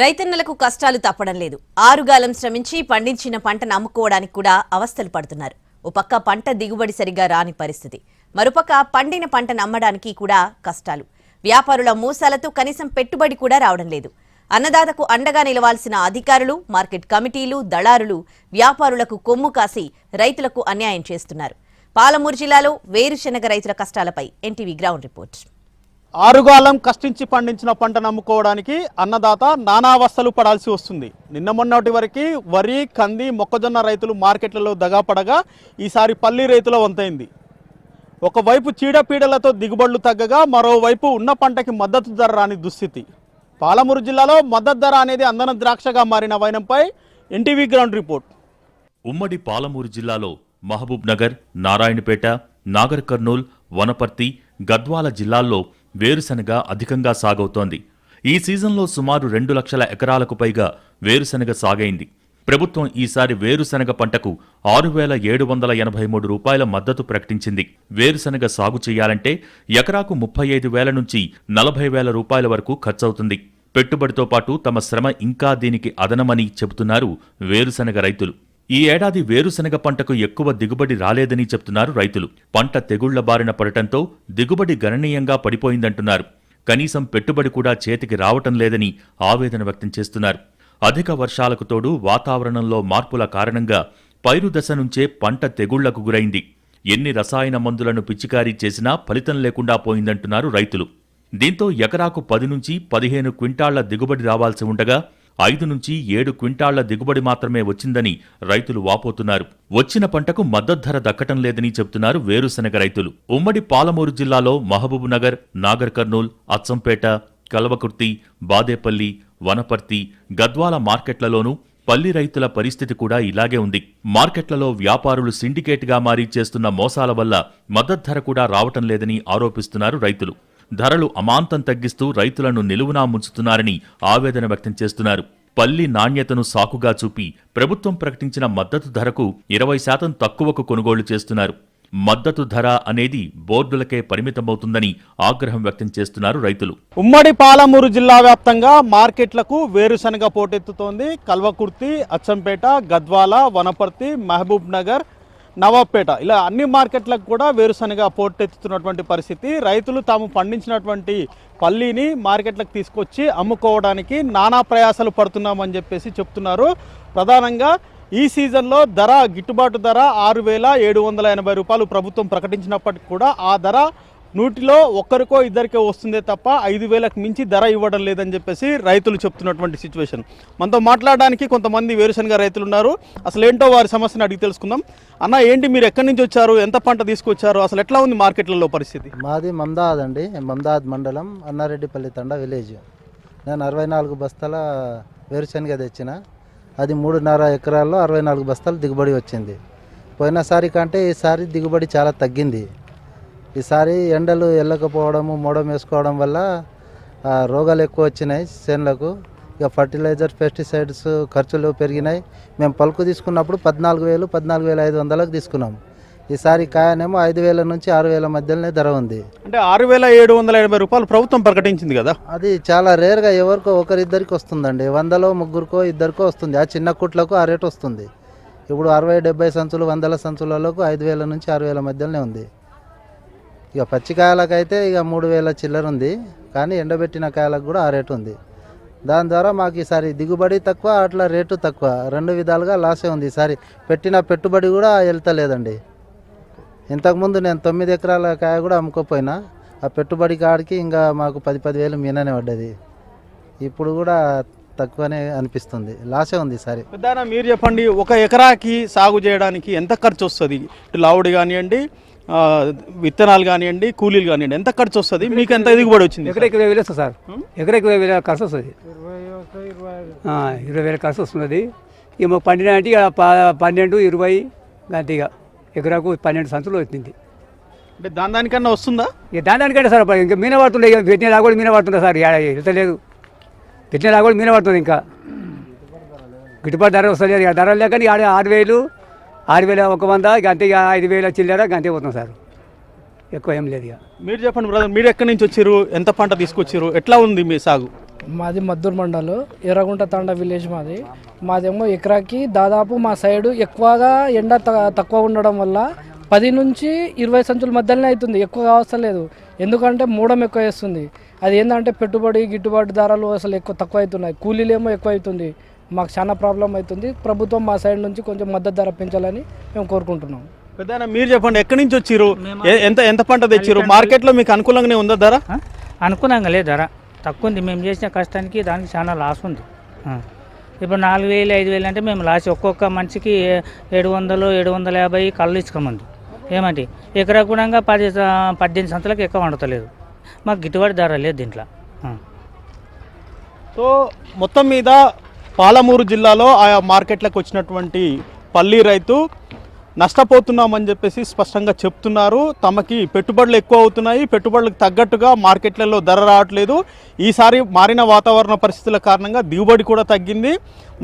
రైతన్నలకు కష్టాలు తప్పడం లేదు. ఆరుగాలం శ్రమించి పండించిన పంటను అమ్ముకోవడానికి కూడా అవస్థలు పడుతున్నారు. ఓ పక్క పంట దిగుబడి సరిగా రాని పరిస్థితి. మరోపక్క పండిన పంటను అమ్మడానికి కూడా కష్టాలు. వ్యాపారుల మోసాలతో కనీసం పెట్టుబడి కూడా రావడం లేదు. అన్నదాతకు అండగా నిలవాల్సిన అధికారులు మార్కెట్ కమిటీలు దళారులు వ్యాపారులకు కొమ్ము కాసి రైతులకు అన్యాయం చేస్తున్నారు. పాలమూరు జిల్లాలో వేరుశెనగ రైతుల కష్టాలపై ఎన్టీవీ గ్రౌండ్ రిపోర్ట్. ఆరుగాలం కష్టించి పండించిన పంటను అమ్ముకోవడానికి అన్నదాత నానావస్థలు పడాల్సి వస్తుంది. నిన్న మొన్నటి వరకు వరి కంది మొక్కజొన్న రైతులు మార్కెట్లలో దగాపడగా ఈసారి పల్లి రైతుల వంతైంది. ఒకవైపు చీడపీడలతో దిగుబడులు తగ్గగా మరోవైపు ఉన్న పంటకి మద్దతు ధర రాని దుస్థితి. పాలమూరు జిల్లాలో మద్దతు ధర అనేది అందన ద్రాక్షగా మారిన వైనంపై ఎన్టీవీ గ్రౌండ్ రిపోర్ట్. ఉమ్మడి పాలమూరు జిల్లాలో మహబూబ్ నగర్ నారాయణపేట నాగర్ కర్నూల్ వనపర్తి గద్వాల జిల్లాల్లో వేరుశనగ అధికంగా సాగవుతోంది. ఈ సీజన్లో సుమారు రెండు లక్షల ఎకరాలకు పైగా వేరుశనగ సాగైంది. ప్రభుత్వం ఈసారి వేరుశనగ పంటకు ఆరు వేల ఏడు వందల ఎనభై మూడు రూపాయల మద్దతు ప్రకటించింది. వేరుశనగ సాగు చేయాలంటే ఎకరాకు ముప్పై ఐదు వేల నుంచి నలభై వేల రూపాయల వరకు ఖర్చవుతుంది. పెట్టుబడితో పాటు తమ శ్రమ ఇంకా దీనికి అదనమని చెబుతున్నారు వేరుశనగ రైతులు. ఈ ఏడాది వేరుశనగ పంటకు ఎక్కువ దిగుబడి రాలేదని చెప్తున్నారు రైతులు. పంట తెగుళ్ళ బారిన పడటంతో దిగుబడి గణనీయంగా పడిపోయిందంటున్నారు. కనీసం పెట్టుబడి కూడా చేతికి రావటం లేదని ఆవేదన వ్యక్తం చేస్తున్నారు. అధిక వర్షాలకు తోడు వాతావరణంలో మార్పుల కారణంగా పైరు దశ నుంచే పంట తెగుళ్ళకు గురైంది. ఎన్ని రసాయన మందులను పిచికారీ చేసినా ఫలితం లేకుండా పోయిందంటున్నారు రైతులు. దీంతో ఎకరాకు పది నుంచి పదిహేను క్వింటాళ్ళ దిగుబడి రావాల్సి ఉండగా ఐదు నుంచి ఏడు క్వింటాళ్ళ దిగుబడి మాత్రమే వచ్చిందని రైతులు వాపోతున్నారు. వచ్చిన పంటకు మద్దతు ధర దక్కటం లేదని చెబుతున్నారు వేరుశనగ రైతులు. ఉమ్మడి పాలమూరు జిల్లాలో మహబూబ్నగర్ నాగర్ కర్నూల్ అచ్చంపేట కల్వకుర్తి బాదేపల్లి వనపర్తి గద్వాల మార్కెట్లలోనూ పల్లి రైతుల పరిస్థితి కూడా ఇలాగే ఉంది. మార్కెట్లలో వ్యాపారులు సిండికేట్గా మారి చేస్తున్న మోసాల వల్ల మద్దతు ధర కూడా రావటం లేదని ఆరోపిస్తున్నారు రైతులు. ధరలు అమాంతం తగ్గిస్తూ రైతులను నిలువునా ముంచుతున్నారని ఆవేదన వ్యక్తం చేస్తున్నారు. పల్లి నాణ్యతను సాకుగా చూపి ప్రభుత్వం ప్రకటించిన మద్దతు ధరకు ఇరవై శాతం తక్కువకు కొనుగోలు చేస్తున్నారు. మద్దతు ధర అనేది బోర్డులకే పరిమితమవుతుందని ఆగ్రహం వ్యక్తం చేస్తున్నారు రైతులు. ఉమ్మడి పాలమూరు జిల్లా వ్యాప్తంగా మార్కెట్లకు వేరుశనగ పోటెత్తుతోంది. కల్వకుర్తి అచ్చంపేట గద్వాల వనపర్తి మహబూబ్ నగర్ నవాబ్పేట. ఇలా అన్ని మార్కెట్లకు కూడా వేరుశనగ పోటెత్తుతున్నటువంటి పరిస్థితి. రైతులు తాము పండించినటువంటి పల్లీని మార్కెట్లకు తీసుకొచ్చి అమ్ముకోవడానికి నానా ప్రయాసాలు పడుతున్నామని చెప్పేసి చెప్తున్నారు. ప్రధానంగా ఈ సీజన్లో ధర గిట్టుబాటు ధర ఆరు వేల ఏడు వందల ఎనభై రూపాయలు ప్రభుత్వం ప్రకటించినప్పటికీ కూడా ఆ ధర నూటిలో ఒక్కరికో ఇద్దరికో వస్తుందే తప్ప ఐదు వేలకు మించి ధర ఇవ్వడం లేదని చెప్పేసి రైతులు చెప్తున్నటువంటి సిచ్యువేషన్ మనతో మాట్లాడడానికి కొంతమంది వేరుశనగ రైతులు ఉన్నారు. అసలు ఏంటో వారి సమస్యను అడిగి తెలుసుకుందాం. అన్న ఏంటి మీరు ఎక్కడి నుంచి వచ్చారు? ఎంత పంట తీసుకొచ్చారు? అసలు ఎట్లా ఉంది మార్కెట్లలో పరిస్థితి? మాది మందాద్ అండి. మందాద్ మండలం అన్నారెడ్డిపల్లి తండ విలేజ్. నేను అరవై నాలుగు బస్తాల వేరుశనగ తెచ్చిన. అది మూడున్నర ఎకరాల్లో అరవై నాలుగు బస్తాలు దిగుబడి వచ్చింది. పోయినసారి కంటే ఈసారి దిగుబడి చాలా తగ్గింది. ఈసారి ఎండలు వెళ్ళకపోవడము మోడం వేసుకోవడం వల్ల రోగాలు ఎక్కువ వచ్చినాయి చేనులకు. ఇక ఫర్టిలైజర్ పెస్టిసైడ్స్ ఖర్చులు పెరిగినాయి. మేము పలుకు తీసుకున్నప్పుడు పద్నాలుగు వేలు పద్నాలుగు వేల ఐదు వందలకు తీసుకున్నాం. ఈసారి కాయనేమో ఐదు వేల నుంచి ఆరు వేల మధ్యలోనే ధర ఉంది. అంటే ఆరు వేల ఏడు వందల ఎనభై రూపాయలు ప్రభుత్వం ప్రకటించింది కదా? అది చాలా రేర్గా ఎవరికో ఒకరిద్దరికి వస్తుందండి. వందలో ముగ్గురికో ఇద్దరికో వస్తుంది. ఆ చిన్న కుట్లకు ఆ రేట్ వస్తుంది. ఇప్పుడు అరవై డెబ్బై సంచులు వందల సంచులకు ఐదు వేల నుంచి ఆరు వేల మధ్యలోనే ఉంది. ఇక పచ్చికాయలకైతే ఇక మూడు వేల చిల్లర ఉంది. కానీ ఎండబెట్టిన కాయలకు కూడా ఆ రేటు ఉంది. దాని ద్వారా మాకు ఈసారి దిగుబడి తక్కువ అట్లా రేటు తక్కువ. రెండు విధాలుగా లాసే ఉంది. ఈసారి పెట్టిన పెట్టుబడి కూడా వెళ్తలేదండి. ఇంతకుముందు నేను తొమ్మిది ఎకరాల కాయ కూడా అమ్ముకోపోయినా. ఆ పెట్టుబడి కాడికి ఇంకా మాకు పది పదివేలు మీననే పడ్డది. ఇప్పుడు కూడా తక్కువనే అనిపిస్తుంది. లాసే ఉంది ఈసారి. పెద్దాయన మీరు చెప్పండి ఒక ఎకరాకి సాగు చేయడానికి ఎంత ఖర్చు వస్తుంది? ఇటు లావుడి కానివ్వండి విత్తనాలు కానివ్వండి కూలీలు కానివ్వండి ఎంత ఖర్చు వస్తుంది? మీకు ఎంత దిగుబడి వచ్చింది? ఎకరాకి ఇరవై వేలు వస్తుంది సార్. ఎకరాకి ఇరవై వేల ఖర్చు వస్తుంది. ఇరవై వేల ఖర్చు వస్తున్నది. ఇక మాకు పండిన అంటే పన్నెండు ఇరవై గంట ఇక. ఎకరాకు పన్నెండు సంచులు వచ్చింది. అంటే దాని దానికన్నా వస్తుందా? ఇక దాని దానికంటే సార్ ఇంకా మీన పడుతుండే ఇక పెట్టిన రాగోడు మీన పడుతుండే సార్ వెళ్తలేదు పెట్టిన రాగోడు మీన పడుతుంది ఇంకా. గిట్టుబాటు ధర వస్తలేదు ధర లేక ఆడ ఆరు వేలు ఆరు వేల ఒక వంద ఇక ఐదు వేల చిల్లర అంతే పోతుంది సార్. ఎక్కువ ఏం లేదు ఇక. మీరు చెప్పండి బ్రదర్ మీరు ఎక్కడి నుంచి వచ్చారు? ఎంత పంట తీసుకొచ్చారు? ఎట్లా ఉంది మీ సాగు? మాది మద్దూరు మండలు ఎర్రగుంట తాండ విలేజ్ మాది. మాదేమో ఎకరాకి దాదాపు మా సైడు ఎక్కువగా ఎండ త- తక్కువ ఉండడం వల్ల పది నుంచి ఇరవై సంచుల మధ్యలోనే అవుతుంది ఎక్కువ అవసరం ఎందుకంటే మూడం ఎక్కువ వేస్తుంది. అది ఏంటంటే పెట్టుబడి గిట్టుబాటు ధరలు అసలు ఎక్కువ తక్కువ అవుతున్నాయి. కూలీలేమో ఎక్కువ అవుతుంది. మాకు చాలా ప్రాబ్లం అవుతుంది. ప్రభుత్వం మా సైడ్ నుంచి కొంచెం మద్దతు ధర పెంచాలని మేము కోరుకుంటున్నాం. పెద్ద మీరు చెప్పండి ఎక్కడి నుంచి వచ్చిర్రు ఎ- ఎంత ఎంత పంట తెచ్చిర్రు మార్కెట్లో మీకు అనుకూలంగానే ఉందా ధర? ఆ? అనుకున్నాం లేదు ధర. తక్కువ ఉంది. మేము చేసిన కష్టానికి దానికి చాలా లాస్ ఉంది. ఇప్పుడు నాలుగు వేలు ఐదు వేలు అంటే మేము లాస్. ఒక్కొక్క మనిషికి ఏ- ఏడు వందలు ఏడు వందల యాభై కళ్ళు ఇచ్చుకోమంది. ఏమంటే ఎకరా కూడా పది పద్దెనిమిది సంతలకు ఎక్కువ వండతలేదు. మాకు గిట్టుబాటు ధర లేదు దీంట్లో. సో మొత్తం మీద పాలమూరు జిల్లాలో ఆయా మార్కెట్లకు వచ్చినటువంటి పల్లి రైతు నష్టపోతున్నామని చెప్పేసి స్పష్టంగా చెప్తున్నారు. తమకి పెట్టుబడులు ఎక్కువ అవుతున్నాయి. పెట్టుబడులకు తగ్గట్టుగా మార్కెట్లలో ధర రావట్లేదు. ఈసారి మారిన వాతావరణ పరిస్థితుల కారణంగా దిగుబడి కూడా తగ్గింది.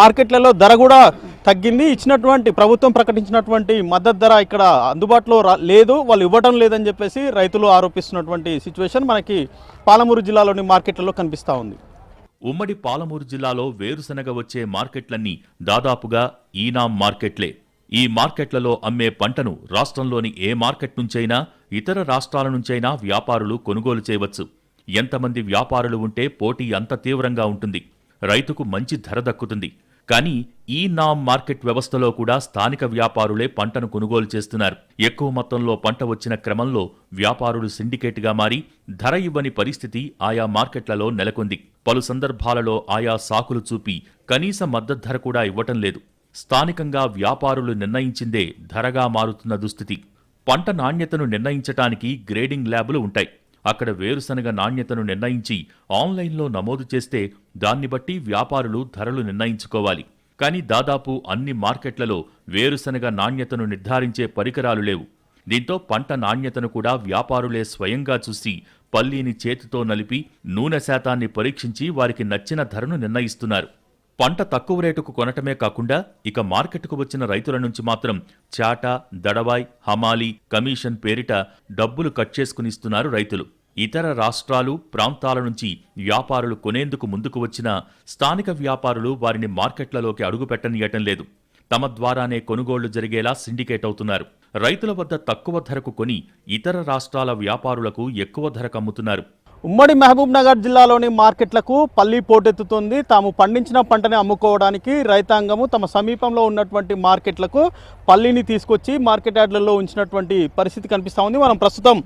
మార్కెట్లలో ధర కూడా తగ్గింది. ఇచ్చినటువంటి ప్రభుత్వం ప్రకటించినటువంటి మద్దతు ధర ఇక్కడ అందుబాటులో లేదు. వాళ్ళు ఇవ్వడం లేదని చెప్పేసి రైతులు ఆరోపిస్తున్నటువంటి సిచ్యువేషన్ మనకి పాలమూరు జిల్లాలోని మార్కెట్లలో కనిపిస్తూ ఉంది. ఉమ్మడి పాలమూరు జిల్లాలో వేరుశనగ వచ్చే మార్కెట్లన్నీ దాదాపుగా ఈనాం మార్కెట్లే. ఈ మార్కెట్లలో అమ్మే పంటను రాష్ట్రంలోని ఏ మార్కెట్ నుంచైనా ఇతర రాష్ట్రాల నుంచైనా వ్యాపారులు కొనుగోలు చేయవచ్చు. ఎంతమంది వ్యాపారులు ఉంటే పోటీ అంత తీవ్రంగా ఉంటుంది. రైతుకు మంచి ధర దక్కుతుంది. కానీ ఈ నామ్ మార్కెట్ వ్యవస్థలో కూడా స్థానిక వ్యాపారులే పంటను కొనుగోలు చేస్తున్నారు. ఎక్కువ మొత్తంలో పంట వచ్చిన క్రమంలో వ్యాపారులు సిండికేట్గా మారి ధర ఇవ్వని పరిస్థితి ఆయా మార్కెట్లలో నెలకొంది. పలు సందర్భాలలో ఆయా సాకులు చూపి కనీస మద్దతు ధర కూడా ఇవ్వటం లేదు. స్థానికంగా వ్యాపారులు నిర్ణయించిందే ధరగా మారుతున్న దుస్థితి. పంట నాణ్యతను నిర్ణయించటానికి గ్రేడింగ్ ల్యాబులు ఉంటాయి. అక్కడ వేరుశనగ నాణ్యతను నిర్ణయించి ఆన్లైన్లో నమోదు చేస్తే దాన్ని బట్టి వ్యాపారులు ధరలు నిర్ణయించుకోవాలి. కానీ దాదాపు అన్ని మార్కెట్లలో వేరుశనగ నాణ్యతను నిర్ధారించే పరికరాలు లేవు. దీంతో పంట నాణ్యతను కూడా వ్యాపారులే స్వయంగా చూసి పల్లీని చేతితో నలిపి నూనె శాతాన్ని పరీక్షించి వారికి నచ్చిన ధరను నిర్ణయిస్తున్నారు. పంట తక్కువ రేటుకు కొనటమే కాకుండా ఇక మార్కెట్కు వచ్చిన రైతుల నుంచి మాత్రం చాట దడవాయ్ హమాలి కమిషన్ పేరిట డబ్బులు కట్ చేసుకునిస్తున్నారు రైతులు. ఇతర రాష్ట్రాలు ప్రాంతాల నుంచి వ్యాపారులు కొనేందుకు ముందుకు వచ్చినా స్థానిక వ్యాపారులు వారిని మార్కెట్లలోకి అడుగుపెట్టనీయటం లేదు. తమ ద్వారానే కొనుగోళ్ళు జరిగేలా సిండికేట్ అవుతున్నారు. రైతుల వద్ద తక్కువ ధరకు కొని ఇతర రాష్ట్రాల వ్యాపారులకు ఎక్కువ ధరకు అమ్ముతున్నారు. ఉమ్మడి మహబూబ్ నగర్ జిల్లాలోని మార్కెట్లకు పల్లి పోటెత్తుతుంది. తాము పండించిన పంటని అమ్ముకోవడానికి రైతాంగము తమ సమీపంలో ఉన్నటువంటి మార్కెట్లకు పల్లీని తీసుకొచ్చి మార్కెట్ యార్డ్లలో ఉంచినటువంటి పరిస్థితి కనిపిస్తూ ఉంది. మనం ప్రస్తుతం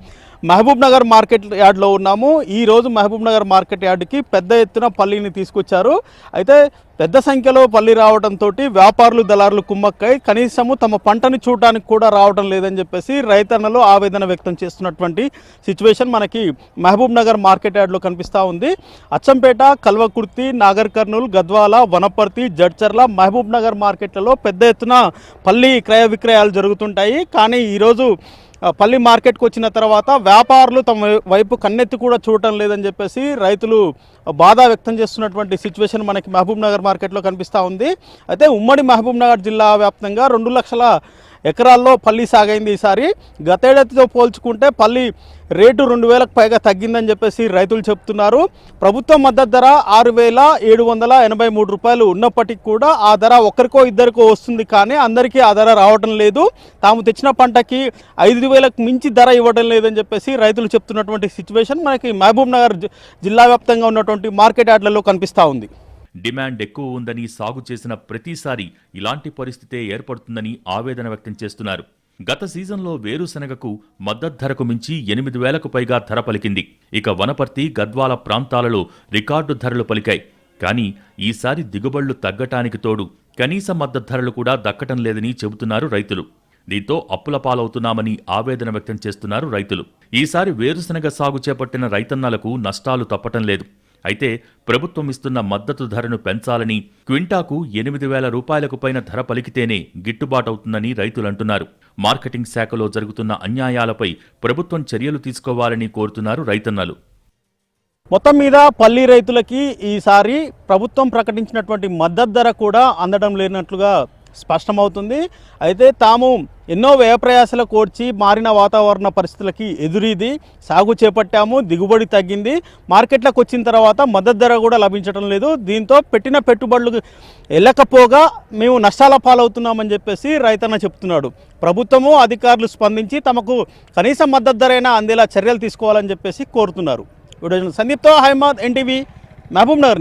మహబూబ్ నగర్ మార్కెట్ యార్డ్లో ఉన్నాము. ఈ రోజు మహబూబ్ నగర్ మార్కెట్ యార్డ్కి పెద్ద ఎత్తున పల్లిని తీసుకొచ్చారు. అయితే పెద్ద సంఖ్యలో పల్లి రావడంతో వ్యాపారులు దళారులు కుమ్మక్కై కనీసము తమ పంటని చూడడానికి కూడా రావడం లేదని చెప్పేసి రైతన్నలు ఆవేదన వ్యక్తం చేస్తున్నటువంటి సిచ్యువేషన్ మనకి మహబూబ్ నగర్ మార్కెట్ యార్డ్లో కనిపిస్తూ ఉంది. అచ్చంపేట కల్వకుర్తి నాగర్ కర్నూలు గద్వాల వనపర్తి జడ్చర్ల మహబూబ్ నగర్ మార్కెట్లలో పెద్ద ఎత్తున పల్లి క్రయ విక్రయాలు జరుగుతుంటాయి. కానీ ఈరోజు పల్లి మార్కెట్కి వచ్చిన తర్వాత వ్యాపారులు తమ వైపు కన్నెత్తి కూడా చూడటం లేదని చెప్పేసి రైతులు బాధ వ్యక్తం చేస్తున్నటువంటి సిచ్యువేషన్ మనకి మహబూబ్ నగర్ మార్కెట్లో కనిపిస్తూ ఉంది. అయితే ఉమ్మడి మహబూబ్ నగర్ జిల్లా వ్యాప్తంగా రెండు లక్షల ఎకరాల్లో పల్లి సాగైంది ఈసారి. గతేడాదితో పోల్చుకుంటే పల్లి రేటు రెండు వేలకు పైగా తగ్గిందని చెప్పేసి రైతులు చెప్తున్నారు. ప్రభుత్వ మద్దతు ధర ఆరు వేల ఏడు వందల ఎనభై మూడు రూపాయలు ఉన్నప్పటికీ కూడా ఆ ధర ఒక్కరికో ఇద్దరికో వస్తుంది కానీ అందరికీ ఆ ధర రావడం లేదు. తాము తెచ్చిన పంటకి ఐదు వేలకు మించి ధర ఇవ్వడం లేదని చెప్పేసి రైతులు చెప్తున్నటువంటి సిచ్యువేషన్ మనకి మహబూబ్ నగర్ జిల్లా వ్యాప్తంగా ఉన్నటువంటి మార్కెట్ యార్డ్లలో కనిపిస్తూ ఉంది. డిమాండ్ ఎక్కువ ఉందని సాగు చేసిన ప్రతిసారి ఇలాంటి పరిస్థితే ఏర్పడుతుందని ఆవేదన వ్యక్తం చేస్తున్నారు. గత సీజన్లో వేరుశనగకు మద్దతు ధరకు మించి ఎనిమిది వేలకు పైగా ధర పలికింది. ఇక వనపర్తి గద్వాల ప్రాంతాలలో రికార్డు ధరలు పలికాయి. కానీ ఈసారి దిగుబడులు తగ్గటానికి తోడు కనీస మద్దతు ధరలు కూడా దక్కటం లేదని చెబుతున్నారు రైతులు. దీంతో అప్పుల పాలవుతున్నామని ఆవేదన వ్యక్తం చేస్తున్నారు రైతులు. ఈసారి వేరుశనగ సాగు చేపట్టిన రైతన్నలకు నష్టాలు తప్పటం లేదు. అయితే ప్రభుత్వం ఇస్తున్న మద్దతు ధరను పెంచాలని క్వింటాకు ఎనిమిది వేల రూపాయలకు పైన ధర పలికితేనే గిట్టుబాటవుతుందని రైతులంటున్నారు మార్కెటింగ్ శాఖలో జరుగుతున్న అన్యాయాలపై ప్రభుత్వం చర్యలు తీసుకోవాలని కోరుతున్నారు రైతన్నలు. మొత్తం మీద పల్లి రైతులకి ఈసారి ప్రభుత్వం ప్రకటించినటువంటి మద్దతు ధర కూడా అందడం లేనట్లుగా స్పష్టమవుతుంది. అయితే తాము ఎన్నో వ్యయప్రయాసలు కోర్చి మారిన వాతావరణ పరిస్థితులకి ఎదురీది. సాగు చేపట్టాము దిగుబడి తగ్గింది. మార్కెట్లకు వచ్చిన తర్వాత మద్దతు ధర కూడా లభించడం లేదు. దీంతో పెట్టిన పెట్టుబడులు వెళ్ళకపోగా మేము నష్టాల పాలవుతున్నామని చెప్పేసి రైతన్న చెప్తున్నాడు. ప్రభుత్వము అధికారులు స్పందించి తమకు కనీస మద్దతు ధర అయినా అందేలా చర్యలు తీసుకోవాలని చెప్పేసి కోరుతున్నారు. వీడియో సందీప్తో హైమాద్ ఎన్టీవీ మహబూబ్ నగర్